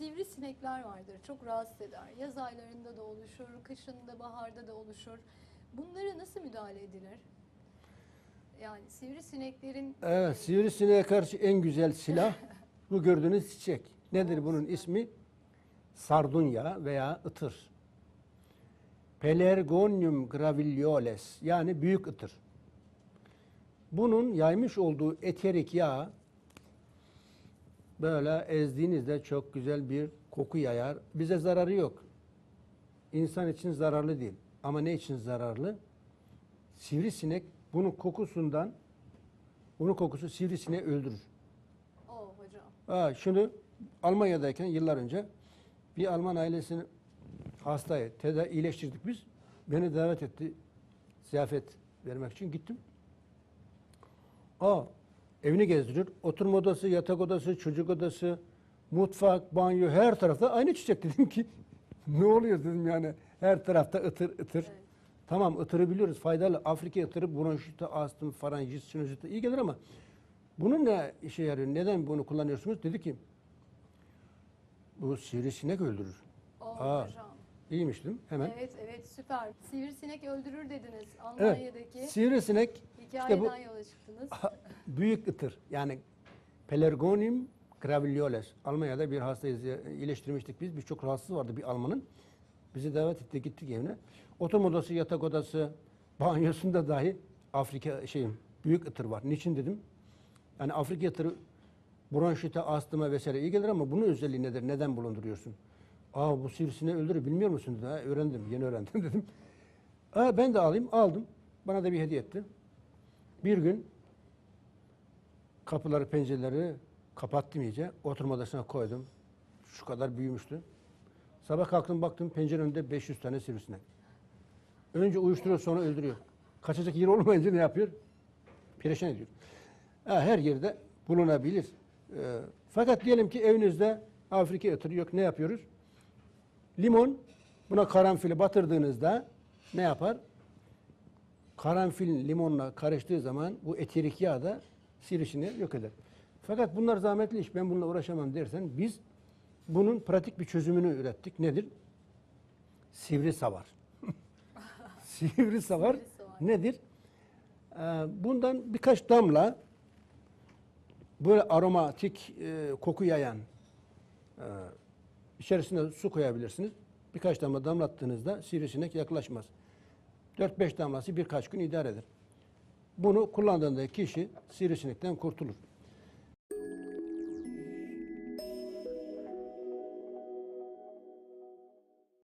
sivrisinekler vardır. Çok rahatsız eder. Yaz aylarında da oluşur, kışında, baharda da oluşur. Bunlara nasıl müdahale edilir? Yani sivrisineklerin Evet, sivrisineğe karşı en güzel silah bu gördüğünüz çiçek. Nedir bunun ismi? Sardunya veya ıtır. Pelargonium gravilioles yani büyük ıtır. Bunun yaymış olduğu eterik yağ böyle ezdiğinizde çok güzel bir koku yayar. Bize zararı yok. İnsan için zararlı değil. Ama ne için zararlı? Sivrisinek bunun kokusundan bunun kokusu sivrisineği öldürür. o hocam. Ha, şunu Almanya'dayken yıllar önce bir Alman ailesini hastayı tedavi iyileştirdik biz. Beni davet etti ziyafet vermek için gittim. Aa, evini gezdiriyor. Oturma odası, yatak odası, çocuk odası, mutfak, banyo her tarafta aynı çiçek dedim ki ne oluyor dedim yani her tarafta ıtır ıtır. Evet. Tamam ıtırı biliyoruz faydalı. Afrika ıtırı bronşite, astım, faranjit, sinüzite iyi gelir ama bunun ne işe yarıyor? Neden bunu kullanıyorsunuz? Dedi ki bu sivrisinek öldürür. O Aa. hocam. İyiymiş değil mi? Hemen. Evet evet süper. Sivrisinek öldürür dediniz. Almanya'daki Sivrisinek hikayeden bu- yola çıktınız. Büyük ıtır. Yani Pelargonium gravilioles. Almanya'da bir hastayı iyileştirmiştik biz. Birçok rahatsız vardı bir Almanın. Bizi davet etti gittik evine. Oturma odası, yatak odası, banyosunda dahi Afrika şeyim büyük ıtır var. Niçin dedim? Yani Afrika ıtırı bronşite, astıma vesaire iyi gelir ama bunun özelliği nedir? Neden bulunduruyorsun? Aa bu sivrisineği öldürür bilmiyor musun? Ha, öğrendim, yeni öğrendim dedim. Aa, ben de alayım, aldım. Bana da bir hediye etti. Bir gün kapıları, pencereleri kapattım iyice. Oturma odasına koydum. Şu kadar büyümüştü. Sabah kalktım baktım pencere önünde 500 tane sivrisinek. Önce uyuşturuyor sonra öldürüyor. Kaçacak yer olmayınca ne yapıyor? Perişan ediyor. Ha, her yerde bulunabilir. Ee, fakat diyelim ki evinizde Afrika ıtırı yok. Ne yapıyoruz? Limon buna karanfili batırdığınızda ne yapar? Karanfil limonla karıştığı zaman bu eterik yağ da sivrisineği yok eder. Fakat bunlar zahmetli iş. Ben bununla uğraşamam dersen biz bunun pratik bir çözümünü ürettik. Nedir? Sivri savar. Sivri savar nedir? Ee, bundan birkaç damla böyle aromatik e, koku yayan e, içerisine su koyabilirsiniz. Birkaç damla damlattığınızda sivrisinek yaklaşmaz. 4-5 damlası birkaç gün idare eder. Bunu kullandığında kişi sivrisinekten kurtulur.